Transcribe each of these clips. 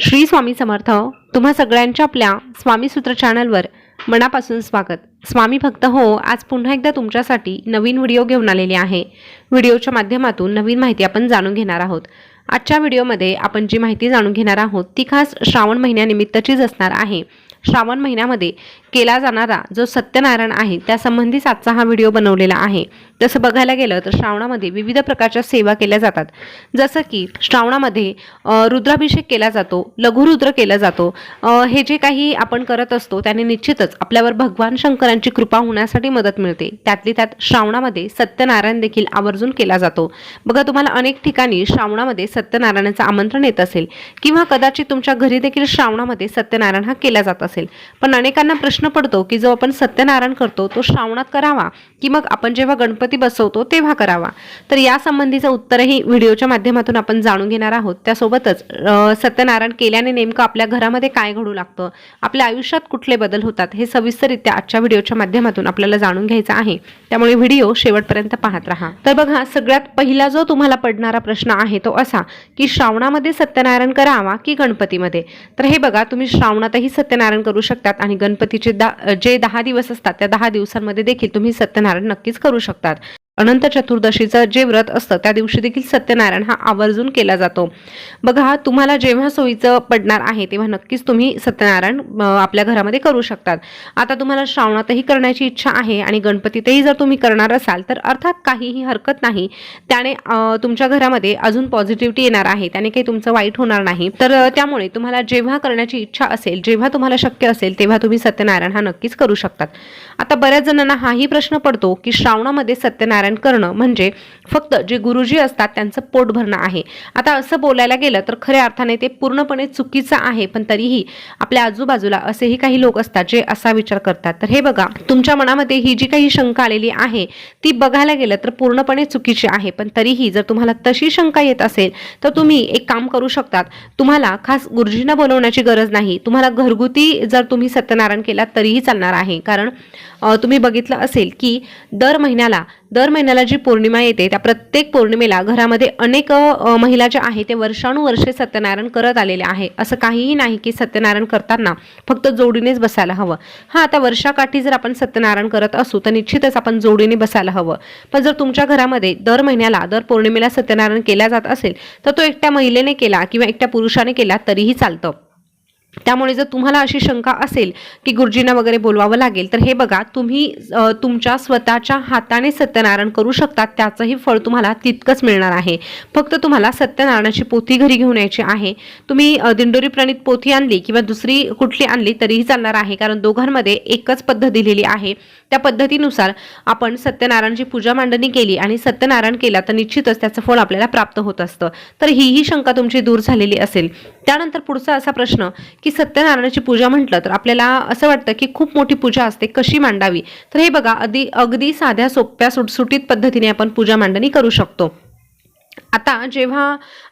श्री स्वामी समर्थ तुम्हा सगळ्यांच्या आपल्या स्वामी सूत्र चॅनलवर मनापासून स्वागत. स्वामी भक्त हो आज पुन्हा एकदा तुमच्यासाठी नवीन व्हिडिओ घेऊन आलेले आहे. व्हिडिओच्या माध्यमातून नवीन माहिती आपण जाणून घेणार आहोत. आजच्या व्हिडिओमध्ये आपण जी माहिती जाणून घेणार आहोत ती खास श्रावण महिन्यानिमित्तचीच असणार आहे. श्रावण महिन्यामध्ये केला जाणारा जो सत्यनारायण आहे त्यासंबंधीच आजचा हा व्हिडिओ बनवलेला आहे. तसं बघायला गेलं तर श्रावणामध्ये विविध प्रकारच्या सेवा केल्या जातात. जसं की श्रावणामध्ये रुद्राभिषेक केला जातो लघुरुद्र केला जातो. हे जे काही आपण करत असतो त्याने निश्चितच आपल्यावर भगवान शंकरांची कृपा होण्यासाठी मदत मिळते. त्यातली त्यात श्रावणामध्ये सत्यनारायण देखील आवर्जून केला जातो. बघा तुम्हाला अनेक ठिकाणी श्रावणामध्ये सत्यनारायणाचं आमंत्रण येत असेल किंवा कदाचित तुमच्या घरी देखील श्रावणामध्ये सत्यनारायण हा केला जात असेल. पण अनेकांना प्रश्न पडतो की जो आपण सत्यनारायण करतो तो श्रावणात करावा की मग आपण जेव्हा गणपती बसवतो तेव्हा करावा? तर यासंबंधीचं उत्तरही व्हिडिओच्या माध्यमातून आपण जाणून घेणार आहोत. त्यासोबतच सत्यनारायण केल्याने नेमकं आपल्या घरामध्ये काय घडू लागतं? आपल्या आयुष्यात कुठले बदल होतात? हे सविस्तररित्या आजच्या व्हिडिओच्या माध्यमातून आपल्याला जाणून घ्यायचं आहे. त्यामुळे व्हिडिओ शेवटपर्यंत पाहत राहा. तर बघा सगळ्यात पहिला जो तुम्हाला पडणारा प्रश्न आहे तो असा की श्रावणामध्ये सत्यनारायण करावा की गणपतीमध्ये? तर हे बघा तुम्ही श्रावणातही सत्यनारायण करू शकतात आणि गणपतीचे दा जे दहा दिवस असतात त्या दहा दिवसांमध्ये देखील तुम्ही सत्यनारायण नक्कीच करू शकतात. अनंत चतुर्दशीचं जे व्रत असतं त्या दिवशी देखील सत्यनारायण हा आवर्जून केला जातो. बघा तुम्हाला जेव्हा सोयीचं पडणार आहे तेव्हा नक्कीच तुम्ही सत्यनारायण आपल्या घरामध्ये करू शकतात. आता तुम्हाला श्रावणातही करण्याची इच्छा आहे आणि गणपतीतही जर तुम्ही करणार असाल तर अर्थात काहीही हरकत नाही. त्याने तुमच्या घरामध्ये अजून पॉझिटिव्हिटी येणार आहे. त्याने काही तुमचं वाईट होणार नाही. तर त्यामुळे तुम्हाला जेव्हा करण्याची इच्छा असेल जेव्हा तुम्हाला शक्य असेल तेव्हा तुम्ही सत्यनारायण हा नक्कीच करू शकतात. आता बऱ्याच जणांना हाही प्रश्न पडतो की श्रावणामध्ये सत्यनारायण करणं म्हणजे फक्त जे गुरुजी असतात त्यांचं पोट भरणं आहे. आता असं बोलायला गेलं तर खऱ्या अर्थाने ते पूर्णपणे चुकीचं आहे पण तरीही आपल्या आजूबाजूला असेही काही लोक असतात जे असा विचार करतात. तर हे बघा तुमच्या मनामध्ये ही जी काही शंका आलेली आहे ती बघायला गेलं तर पूर्णपणे चुकीची आहे पण तरीही जर तुम्हाला तशी शंका येत असेल तर तुम्ही एक काम करू शकतात. तुम्हाला खास गुरुजींना बोलवण्याची गरज नाही. तुम्हाला घरगुती जर तुम्ही सत्यनारायण केलात तरीही चालणार आहे. कारण तुम्ही बघितलं असेल की दर महिन्याला दर महिन्याला जी पौर्णिमा येते त्या प्रत्येक पौर्णिमेला घरामध्ये अनेक महिला ज्या आहे ते वर्षानुवर्षे सत्यनारायण करत आलेले आहे. असं काहीही नाही की सत्यनारायण करताना फक्त जोडीनेच बसायला हवं. हां आता वर्षाकाठी जर आपण सत्यनारायण करत असू तर निश्चितच आपण जोडीने बसायला हवं. पण जर तुमच्या घरामध्ये दर महिन्याला दर पौर्णिमेला सत्यनारायण केल्या जात असेल तर तो एकट्या महिलेने केला किंवा एकट्या पुरुषाने केला तरीही चालतं. त्यामुळे जर तुम्हाला अशी शंका असेल की गुरुजींना वगैरे बोलवावं लागेल तर हे बघा तुम्ही तुमच्या स्वतःच्या हाताने सत्यनारायण करू शकतात त्याचंही फळ तुम्हाला तितकंच मिळणार आहे. फक्त तुम्हाला सत्यनारायणाची पोथी घरी घेऊन यायची आहे. तुम्ही दिंडोरी प्रणित पोथी आणली किंवा दुसरी कुठली आणली तरीही चालणार आहे कारण दोघांमध्ये एकच पद्धत दिलेली आहे. त्या पद्धतीनुसार आपण सत्यनारायणची पूजा मांडणी केली आणि सत्यनारायण केला तर निश्चितच त्याचं फळ आपल्याला प्राप्त होत असतं. तर हीही शंका तुमची दूर झालेली असेल. त्यानंतर पुढचा असा प्रश्न की सत्यनारायणाची पूजा म्हटलं तर आपल्याला असं वाटतं की खूप मोठी पूजा असते कशी मांडावी? तर हे बघा अगदी अगदी साध्या सोप्या सुटसुटीत पद्धतीने आपण पूजा मांडणी करू शकतो. आता जेव्हा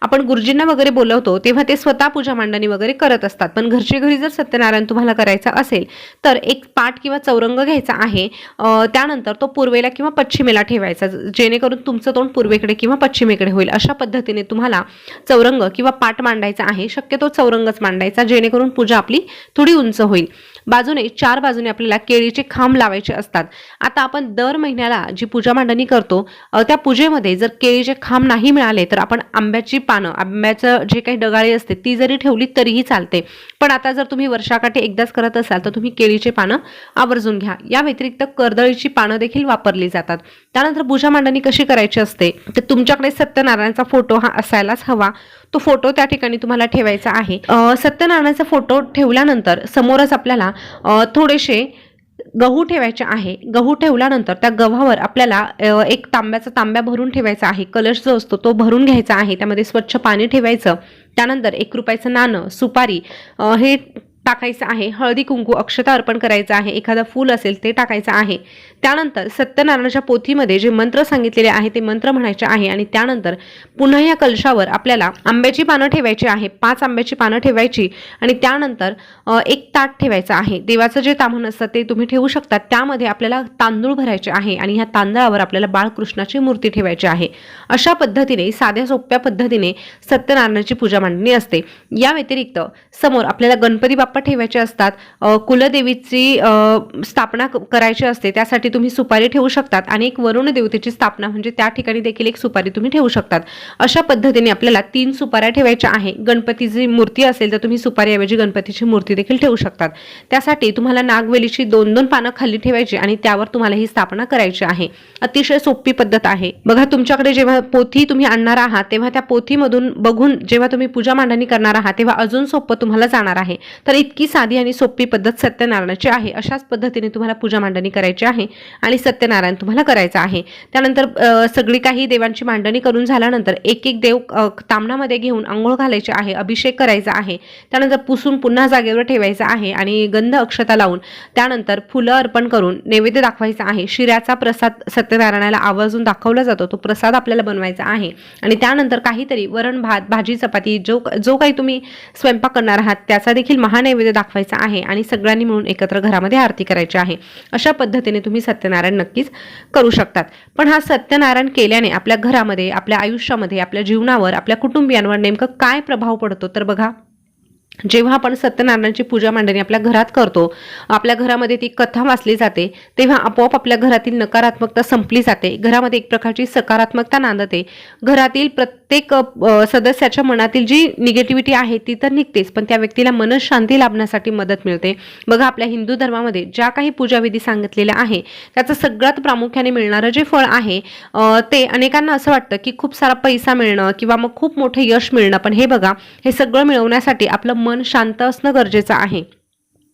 आपण गुरुजींना वगैरे बोलवतो तेव्हा ते स्वतः पूजा मांडणी वगैरे करत असतात. पण घरचे घरी जर सत्यनारायण तुम्हाला करायचं असेल तर एक पाठ किंवा चौरंग घ्यायचा आहे. त्यानंतर तो पूर्वेला किंवा पश्चिमेला ठेवायचा जेणेकरून तुमचं तोंड पूर्वेकडे किंवा पश्चिमेकडे होईल. अशा पद्धतीने तुम्हाला चौरंग किंवा पाठ मांडायचा आहे. शक्यतो चौरंगच मांडायचा जेणेकरून पूजा आपली थोडी उंच होईल. बाजूने चार बाजूने आपल्याला केळीचे खांब लावायचे असतात. आता आपण दर महिन्याला जी पूजा मांडणी करतो त्या पूजेमध्ये जर केळीचे खांब नाही मिळाले तर आपण आंब्याची पानं आंब्याचं जे काही डगाळी असते ती जरी ठेवली तरीही चालते. पण आता जर तुम्ही वर्षाकाठी एकदाच करत असाल तर तुम्ही केळीचे पानं आवर्जून घ्या. या व्यतिरिक्त कर्दळीची पानं देखील वापरली जातात. त्यानंतर पूजा मांडणी कशी करायची असते तर तुमच्याकडे सत्यनारायणाचा फोटो हा असायलाच हवा. तो फोटो त्या ठिकाणी तुम्हाला ठेवायचा आहे. सत्यनारायणाचा फोटो ठेवल्यानंतर समोरच आपल्याला थोडेसे गहू ठेवायचे आहे. गहू ठेवल्यानंतर त्या गव्हावर आपल्याला एक तांब्याचा तांब्या भरून ठेवायचा आहे. कलश जो असतो तो भरून घ्यायचा आहे. त्यामध्ये स्वच्छ पाणी ठेवायचं. त्यानंतर एक रुपयाचं नाणं सुपारी हे टाकायचं आहे. हळदी कुंकू अक्षता अर्पण करायचं आहे. एखादं फूल असेल ते टाकायचं आहे. त्यानंतर सत्यनारायणाच्या पोथीमध्ये जे मंत्र सांगितलेले आहे ते मंत्र म्हणायचे आहे आणि त्यानंतर पुन्हा या कलशावर आपल्याला आंब्याची पानं ठेवायची आहे. पाच आंब्याची पानं ठेवायची आणि त्यानंतर एक ताट ठेवायचं आहे. देवाचं जे तामण असतं ते तुम्ही ठेवू शकता. त्यामध्ये आपल्याला तांदूळ भरायचे आहे आणि ह्या तांदळावर आपल्याला बाळकृष्णाची मूर्ती ठेवायची आहे. अशा पद्धतीने साध्या सोप्या पद्धतीने सत्यनारायणाची पूजा मांडणी असते. या व्यतिरिक्त समोर आपल्याला गणपती बाप्पा ठेवायचे असतात कुलदेवीची स्थापना क- करायची असते त्यासाठी तुम्ही सुपारी ठेवू शकतात आणि एक वरुण देवतेची स्थापना म्हणजे त्या ठिकाणी देखील एक सुपारी तुम्ही ठेवू शकतात. अशा पद्धतीने आपल्याला तीन सुपाऱ्या ठेवायच्या आहे. गणपतीची मूर्ती असेल तर तुम्ही सुपारीऐवजी गणपतीची मूर्ती देखील ठेवू शकतात. त्यासाठी तुम्हाला नागवेलीची दोन दोन पानं खाली ठेवायची आणि त्यावर तुम्हाला ही स्थापना करायची आहे. अतिशय सोपी पद्धत आहे. बघा तुमच्याकडे जेव्हा पोथी तुम्ही आणणार आहात तेव्हा त्या पोथीमधून बघून जेव्हा तुम्ही पूजा मांडणी करणार आहात तेव्हा अजून सोपं तुम्हाला जाणार आहे. तर इतकी साधी आणि सोपी पद्धत सत्यनारायणाची आहे. अशाच पद्धतीने तुम्हाला पूजा मांडणी करायची आहे आणि सत्यनारायण तुम्हाला करायचं आहे. त्यानंतर सगळी काही देवांची मांडणी करून झाल्यानंतर एक एक देव तांबणामध्ये घेऊन आंघोळ घालायचे आहे अभिषेक करायचा आहे. त्यानंतर पुसून पुन्हा जागेवर ठेवायचा आहे आणि गंध अक्षता लावून त्यानंतर फुलं अर्पण करून नैवेद्य दाखवायचा आहे. शिऱ्याचा प्रसाद सत्यनारायणाला आवर्जून दाखवला जातो. तो प्रसाद आपल्याला बनवायचा आहे. आणि त्यानंतर काहीतरी वरण भात भाजी चपाती जो जो काही तुम्ही स्वयंपाक करणार आहात त्याचा देखील महानैवेद्य दाखवायचा आहे आणि सगळ्यांनी मिळून एकत्र घरामध्ये आरती करायची आहे. अशा पद्धतीने तुम्ही सत्यनारायण नक्कीच करू शकतात. पण हा सत्यनारायण केल्याने आपल्या घरामध्ये आपल्या आयुष्यामध्ये आपल्या जीवनावर आपल्या कुटुंबियांवर नेमकं काय प्रभाव पडतो? तर बघा. जेव्हा आपण सत्यनारायणाची पूजा मांडणी आपल्या घरात करतो आपल्या घरामध्ये ती कथा वाचली जाते तेव्हा आपोआप आपल्या घरातील नकारात्मकता संपली जाते. घरामध्ये एक प्रकारची सकारात्मकता नांदते. घरातील प्रत्येक सदस्याच्या मनातील जी निगेटिव्हिटी आहे ती तर निघतेच पण त्या व्यक्तीला मनशांती लाभण्यासाठी मदत मिळते. बघा आपल्या हिंदू धर्मामध्ये ज्या काही पूजाविधी सांगितलेल्या आहे त्याचं सगळ्यात प्रामुख्याने मिळणारं जे फळ आहे ते अनेकांना असं वाटतं की खूप सारा पैसा मिळणं किंवा मग खूप मोठे यश मिळणं. पण हे बघा हे सगळं मिळवण्यासाठी आपलं मन शांत असणं गरजेचं आहे.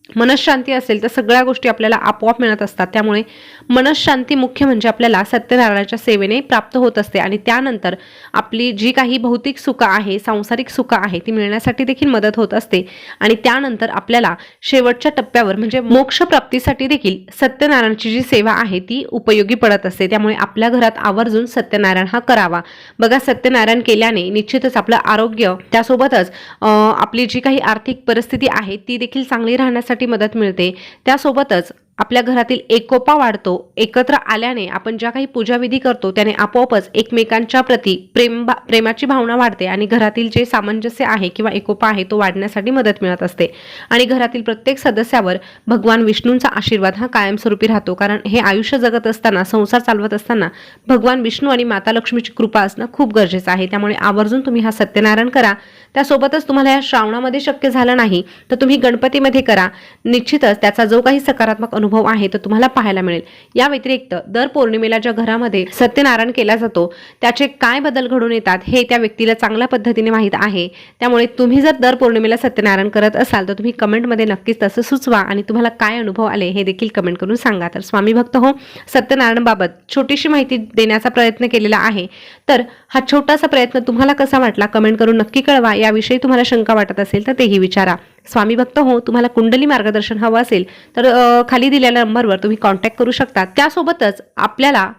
मनशांती असेल तर सगळ्या गोष्टी आपल्याला आपोआप मिळत असतात. त्यामुळे मनशांती मुख्य म्हणजे आपल्याला सत्यनारायणाच्या सेवेने प्राप्त होत असते. आणि त्यानंतर आपली जी काही भौतिक सुख आहे सांसारिक सुख आहे ती मिळण्यासाठी देखील मदत होत असते. आणि त्यानंतर आपल्याला शेवटच्या टप्प्यावर म्हणजे मोक्ष प्राप्तीसाठी देखील सत्यनारायणची जी सेवा आहे ती उपयोगी पडत असते. त्यामुळे आपल्या घरात आवर्जून सत्यनारायण हा करावा. बघा सत्यनारायण केल्याने निश्चितच आपलं आरोग्य त्यासोबतच आपली जी काही आर्थिक परिस्थिती आहे ती देखील चांगली राहण्यासाठी मदत मिळते. त्यासोबतच आपल्या घरातील एकोपा वाढतो एकत्र आल्याने आपण ज्या काही पूजाविधी करतो त्याने आपोआपच एकमेकांच्या प्रती प्रेम प्रेमाची भावना वाढते आणि घरातील जे सामंजस्य आहे किंवा एकोपा आहे तो वाढण्यासाठी मदत मिळत असते. आणि घरातील प्रत्येक सदस्यावर भगवान विष्णूंचा आशीर्वाद हा कायमस्वरूपी राहतो कारण हे आयुष्य जगत असताना संसार चालवत असताना भगवान विष्णू आणि माता लक्ष्मीची कृपा असणं खूप गरजेचं आहे. त्यामुळे आवर्जून तुम्ही हा सत्यनारायण करा. त्यासोबतच तुम्हाला या श्रावणामध्ये शक्य झालं नाही तर तुम्ही गणपतीमध्ये करा. निश्चितच त्याचा जो काही सकारात्मक अनुभव आहे तो तुम्हाला पाहायला मिळेल. या व्यतिरिक्त दर पौर्णिमेला ज्या घरामध्ये सत्यनारायण केला जातो त्याचे काय बदल घडून येतात हे त्या व्यक्तीला चांगल्या पद्धतीने माहीत आहे. त्यामुळे तुम्ही जर दर पौर्णिमेला सत्यनारायण करत असाल तर तुम्ही कमेंटमध्ये नक्कीच तसं सुचवा आणि तुम्हाला काय अनुभव आले हे देखील कमेंट करून सांगा. तर स्वामी भक्त हो सत्यनारायणबाबत छोटीशी माहिती देण्याचा प्रयत्न केलेला आहे. तर हा छोटासा प्रयत्न तुम्हाला कसा वाटला कमेंट करून नक्की कळवा. याविषयी तुम्हाला शंका वाटत असेल तर तेही विचारा. स्वामी भक्त हो तुम्हाला कुंडली मार्गदर्शन हवं असेल तर खाली दिलेल्या नंबरवर तुम्ही कॉन्टॅक्ट करू शकता. त्यासोबतच आपल्याला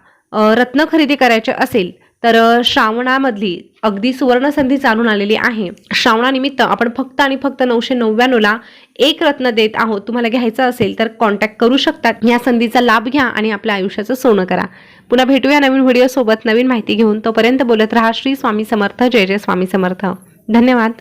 रत्न खरेदी करायचे असेल तर श्रावणामधली अगदी सुवर्ण संधी चालून आलेली आहे. श्रावणानिमित्त आपण फक्त आणि फक्त नऊशे नव्याण्णवला एक रत्न देत आहोत. तुम्हाला घ्यायचं असेल तर कॉन्टॅक्ट करू शकतात या संधीचा लाभ घ्या आणि आपल्या आयुष्याचं सोनं करा. पुन्हा भेटूया नवीन व्हिडिओसोबत. नवीन माहिती घेऊन तोपर्यंत बोलत राहा. श्री स्वामी समर्थ. जय जय स्वामी समर्थ. धन्यवाद.